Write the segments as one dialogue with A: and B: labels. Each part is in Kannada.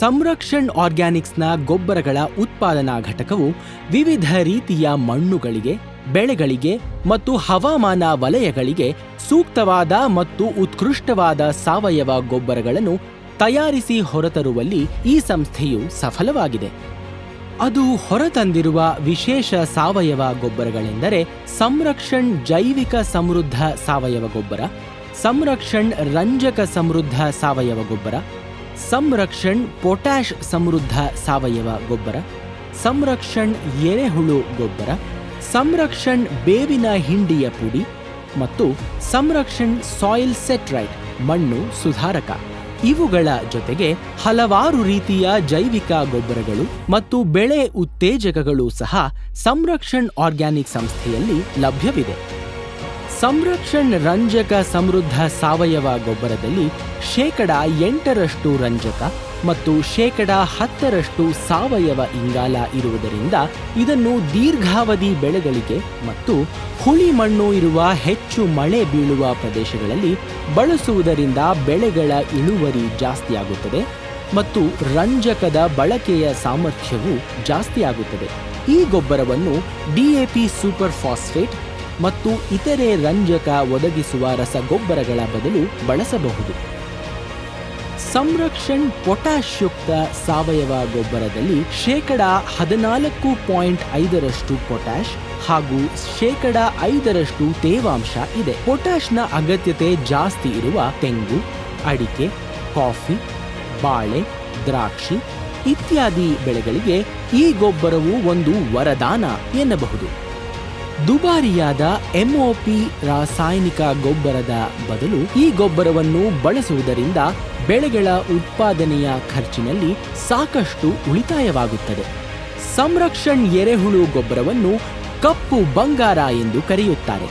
A: ಸಂರಕ್ಷಣ್ ಆರ್ಗ್ಯಾನಿಕ್ಸ್ನ ಗೊಬ್ಬರಗಳ ಉತ್ಪಾದನಾ ಘಟಕವು ವಿವಿಧ ರೀತಿಯ ಮಣ್ಣುಗಳಿಗೆ, ಬೆಳೆಗಳಿಗೆ ಮತ್ತು ಹವಾಮಾನ ವಲಯಗಳಿಗೆ ಸೂಕ್ತವಾದ ಮತ್ತು ಉತ್ಕೃಷ್ಟವಾದ ಸಾವಯವ ಗೊಬ್ಬರಗಳನ್ನು ತಯಾರಿಸಿ ಹೊರತರುವಲ್ಲಿ ಈ ಸಂಸ್ಥೆಯು ಸಫಲವಾಗಿದೆ. ಅದು ಹೊರತಂದಿರುವ ವಿಶೇಷ ಸಾವಯವ ಗೊಬ್ಬರಗಳೆಂದರೆ ಸಂರಕ್ಷಣ್ ಜೈವಿಕ ಸಮೃದ್ಧ ಸಾವಯವ ಗೊಬ್ಬರ, ಸಂರಕ್ಷಣ್ ರಂಜಕ ಸಮೃದ್ಧ ಸಾವಯವ ಗೊಬ್ಬರ ಸಂರಕ್ಷಣ್ ಪೊಟ್ಯಾಷ್ ಸಮೃದ್ಧ ಸಾವಯವ ಗೊಬ್ಬರ, ಸಂರಕ್ಷಣ್ ಎರೆಹುಳು ಗೊಬ್ಬರ, ಸಂರಕ್ಷಣ್ ಬೇವಿನ ಹಿಂಡಿಯ ಪುಡಿ ಮತ್ತು ಸಂರಕ್ಷಣ್ ಸಾಯಿಲ್ ಸೆಟ್ರೈಟ್ ಮಣ್ಣು ಸುಧಾರಕ. ಇವುಗಳ ಜೊತೆಗೆ ಹಲವಾರು ರೀತಿಯ ಜೈವಿಕ ಗೊಬ್ಬರಗಳು ಮತ್ತು ಬೆಳೆ ಉತ್ತೇಜಕಗಳು ಸಹ ಸಂರಕ್ಷಣ್ ಆರ್ಗ್ಯಾನಿಕ್ ಸಂಸ್ಥೆಯಲ್ಲಿ ಲಭ್ಯವಿದೆ. ಸಂರಕ್ಷಣ್ ರಂಜಕ ಸಮೃದ್ಧ ಸಾವಯವ ಗೊಬ್ಬರದಲ್ಲಿ ಶೇಕಡ ಎಂಟರಷ್ಟು ರಂಜಕ ಮತ್ತು ಶೇಕಡ ಹತ್ತರಷ್ಟು ಸಾವಯವ ಇಂಗಾಲ ಇರುವುದರಿಂದ ಇದನ್ನು ದೀರ್ಘಾವಧಿ ಬೆಳೆಗಳಿಗೆ ಮತ್ತು ಹುಳಿ ಮಣ್ಣು ಇರುವ ಹೆಚ್ಚು ಮಳೆ ಬೀಳುವ ಪ್ರದೇಶಗಳಲ್ಲಿ ಬಳಸುವುದರಿಂದ ಬೆಳೆಗಳ ಇಳುವರಿ ಜಾಸ್ತಿಯಾಗುತ್ತದೆ ಮತ್ತು ರಂಜಕದ ಬಳಕೆಯ ಸಾಮರ್ಥ್ಯವು ಜಾಸ್ತಿಯಾಗುತ್ತದೆ. ಈ ಗೊಬ್ಬರವನ್ನು ಡಿಎಪಿ ಸೂಪರ್ ಫಾಸ್ಫೇಟ್ ಮತ್ತು ಇತರೆ ರಂಜಕ ಒದಗಿಸುವ ರಸಗೊಬ್ಬರಗಳ ಬದಲು ಬಳಸಬಹುದು. ಸಂರಕ್ಷಣ್ ಪೊಟ್ಯಾಶ್ ಯುಕ್ತ ಸಾವಯವ ಗೊಬ್ಬರದಲ್ಲಿ ಶೇಕಡ ಹದಿನಾಲ್ಕು ಪಾಯಿಂಟ್ ಐದರಷ್ಟು ಪೊಟ್ಯಾಶ್ ಹಾಗೂ ಶೇಕಡ ಐದರಷ್ಟು ತೇವಾಂಶ ಇದೆ. ಪೊಟ್ಯಾಶ್ನ ಅಗತ್ಯತೆ ಜಾಸ್ತಿ ಇರುವ ತೆಂಗು, ಅಡಿಕೆ, ಕಾಫಿ, ಬಾಳೆ, ದ್ರಾಕ್ಷಿ ಇತ್ಯಾದಿ ಬೆಳೆಗಳಿಗೆ ಈ ಗೊಬ್ಬರವು ಒಂದು ವರದಾನ ಎನ್ನಬಹುದು. ದುಬಾರಿಯಾದ ಎಂಒಪಿ ರಾಸಾಯನಿಕ ಗೊಬ್ಬರದ ಬದಲು ಈ ಗೊಬ್ಬರವನ್ನು ಬಳಸುವುದರಿಂದ ಬೆಳೆಗಳ ಉತ್ಪಾದನೆಯ ಖರ್ಚಿನಲ್ಲಿ ಸಾಕಷ್ಟು ಉಳಿತಾಯವಾಗುತ್ತದೆ. ಸಂರಕ್ಷಣ್ ಎರೆಹುಳು ಗೊಬ್ಬರವನ್ನು ಕಪ್ಪು ಬಂಗಾರ ಎಂದು ಕರೆಯುತ್ತಾರೆ.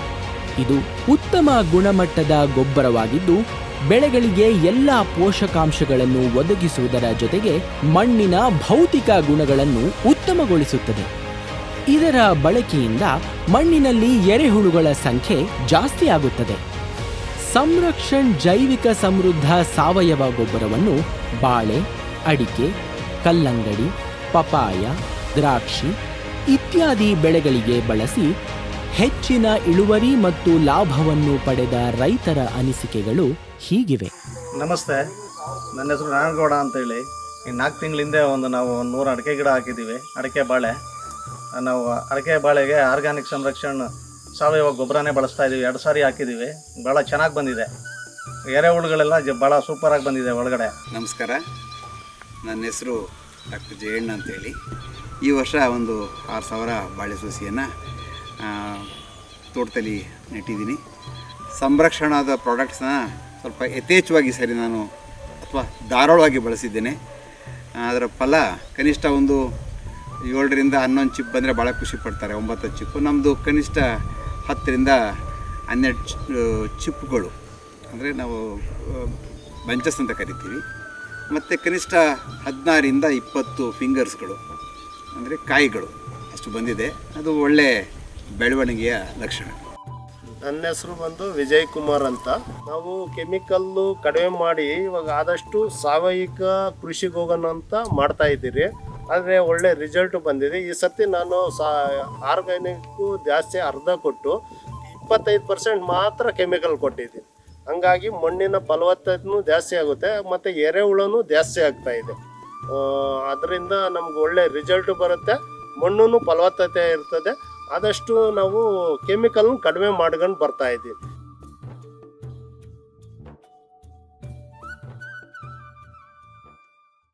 A: ಇದು ಉತ್ತಮ ಗುಣಮಟ್ಟದ ಗೊಬ್ಬರವಾಗಿದ್ದು, ಬೆಳೆಗಳಿಗೆ ಎಲ್ಲ ಪೋಷಕಾಂಶಗಳನ್ನು ಒದಗಿಸುವುದರ ಜೊತೆಗೆ ಮಣ್ಣಿನ ಭೌತಿಕ ಗುಣಗಳನ್ನು ಉತ್ತಮಗೊಳಿಸುತ್ತದೆ. ಇದರ ಬಳಕೆಯಿಂದ ಮಣ್ಣಿನಲ್ಲಿ ಎರೆಹುಳುಗಳ ಸಂಖ್ಯೆ ಜಾಸ್ತಿಯಾಗುತ್ತದೆ ಸಂರಕ್ಷಣ್ ಜೈವಿಕ ಸಮೃದ್ಧ ಸಾವಯವ ಗೊಬ್ಬರವನ್ನು ಬಾಳೆ, ಅಡಿಕೆ, ಕಲ್ಲಂಗಡಿ ಪಪಾಯ ದ್ರಾಕ್ಷಿ ಇತ್ಯಾದಿ ಬೆಳೆಗಳಿಗೆ ಬಳಸಿ ಹೆಚ್ಚಿನ ಇಳುವರಿ ಮತ್ತು ಲಾಭವನ್ನು ಪಡೆದ ರೈತರ ಅನಿಸಿಕೆಗಳು ಹೀಗಿವೆ.
B: ನಮಸ್ತೆ, ನನ್ನ ಹೆಸರು ನಾರಾಯಣಗೌಡ ಅಂತೇಳಿ. ಈ ನಾಲ್ಕು ತಿಂಗಳಿಂದ ಒಂದು ನಾವು ಒಂದು ನೂರು ಅಡಿಕೆ ಗಿಡ ಹಾಕಿದ್ದೀವಿ, ಅಡಿಕೆ, ಬಾಳೆ. ನಾವು ಅಡಿಕೆ ಬಾಳೆಗೆ ಆರ್ಗ್ಯಾನಿಕ್ ಸಂರಕ್ಷಣೆ, ಸಾವಯವ ಗೊಬ್ಬರನೇ ಬಳಸ್ತಾ ಇದ್ದೀವಿ ಎರಡು ಸಾರಿ ಹಾಕಿದ್ದೀವಿ ಭಾಳ ಚೆನ್ನಾಗಿ ಬಂದಿದೆ. ಎರೆಹುಳುಗಳೆಲ್ಲ ಜ, ಭಾಳ ಸೂಪರಾಗಿ ಬಂದಿದೆ ಒಳಗಡೆ.
C: ನಮಸ್ಕಾರ. ನನ್ನ ಹೆಸರು ಡಾಕ್ಟರ್ ಜಯಣ್ಣ ಅಂತೇಳಿ. ಈ ವರ್ಷ ಒಂದು ಆರು ಸಾವಿರ ಬಾಳೆ ಸಸಿಯನ್ನು ತೋಟದಲ್ಲಿ ನೆಟ್ಟಿದ್ದೀನಿ. ಸಂರಕ್ಷಣಾದ ಪ್ರಾಡಕ್ಟ್ಸ್ನ ಸ್ವಲ್ಪ ಯಥೇಚ್ಛವಾಗಿ ಸರಿ ನಾನು ಅಥವಾ ಧಾರಾಳವಾಗಿ ಬಳಸಿದ್ದೇನೆ. ಅದರ ಫಲ ಕನಿಷ್ಠ ಒಂದು ಏಳರಿಂದ ಹನ್ನೊಂದು ಚಿಪ್ ಬಂದರೆ ಭಾಳ ಖುಷಿ ಪಡ್ತಾರೆ, ಒಂಬತ್ತು ಚಿಪ್ಪು ನಮ್ಮದು ಕನಿಷ್ಠ ಹತ್ತರಿಂದ ಹನ್ನೆರಡು ಚಿಪ್ಪುಗಳು ಅಂದರೆ ನಾವು ಬಂಚಸ್ ಅಂತ ಕರಿತೀವಿ. ಮತ್ತು ಕನಿಷ್ಠ ಹದಿನಾರಿಂದ ಇಪ್ಪತ್ತು ಫಿಂಗರ್ಸ್ಗಳು ಅಂದರೆ ಕಾಯಿಗಳು. ಅಷ್ಟು ಬಂದಿದೆ. ಅದು ಒಳ್ಳೆ ಬೆಳವಣಿಗೆಯ ಲಕ್ಷಣ.
D: ನನ್ನ ಹೆಸರು ಬಂದು ವಿಜಯ್ ಕುಮಾರ್ ಅಂತ. ನಾವು ಕೆಮಿಕಲ್ಲು ಕಡಿಮೆ ಮಾಡಿ ಇವಾಗ ಆದಷ್ಟು ಸಾವಯಿಕ ಕೃಷಿಗೆ ಹೋಗೋಣ ಅಂತ ಮಾಡ್ತಾ ಇದ್ದೀರಿ. ಆದರೆ ಒಳ್ಳೆ ರಿಸಲ್ಟ್ ಬಂದಿದೆ. ಈ ಸರ್ತಿ ನಾನು ಸಾ, ಆರ್ಗ್ಯಾನಿಕ್ಕು ಜಾಸ್ತಿ ಅರ್ಧ ಕೊಟ್ಟು ಇಪ್ಪತ್ತೈದು ಪರ್ಸೆಂಟ್ ಮಾತ್ರ ಕೆಮಿಕಲ್ ಕೊಟ್ಟಿದ್ದೀನಿ. ಹಂಗಾಗಿ ಮಣ್ಣಿನ ಫಲವತ್ತತೆಯೂ ಜಾಸ್ತಿ ಆಗುತ್ತೆ, ಮತ್ತು ಎರೆಹುಳನೂ ಜಾಸ್ತಿ ಆಗ್ತಾ ಇದೆ. ಅದರಿಂದ ನಮ್ಗೆ ಒಳ್ಳೆ ರಿಸಲ್ಟ್ ಬರುತ್ತೆ ಮಣ್ಣು ಫಲವತ್ತತೆ ಇರ್ತದೆ. ಆದಷ್ಟು ನಾವು ಕೆಮಿಕಲ್ನ ಕಡಿಮೆ ಮಾಡ್ಕೊಂಡು ಬರ್ತಾ ಇದ್ದೀವಿ.